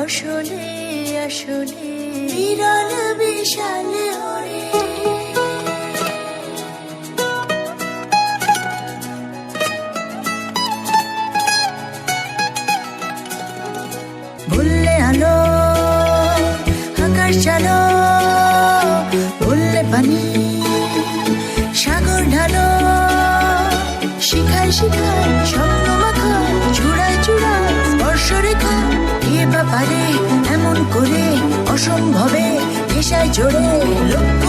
আসলে বিরল বিশাল ওরে। ভুললে আলো আকাশ চালো ভুললে পানি সাগর ঢালো শিখায় শিখায় Jolie,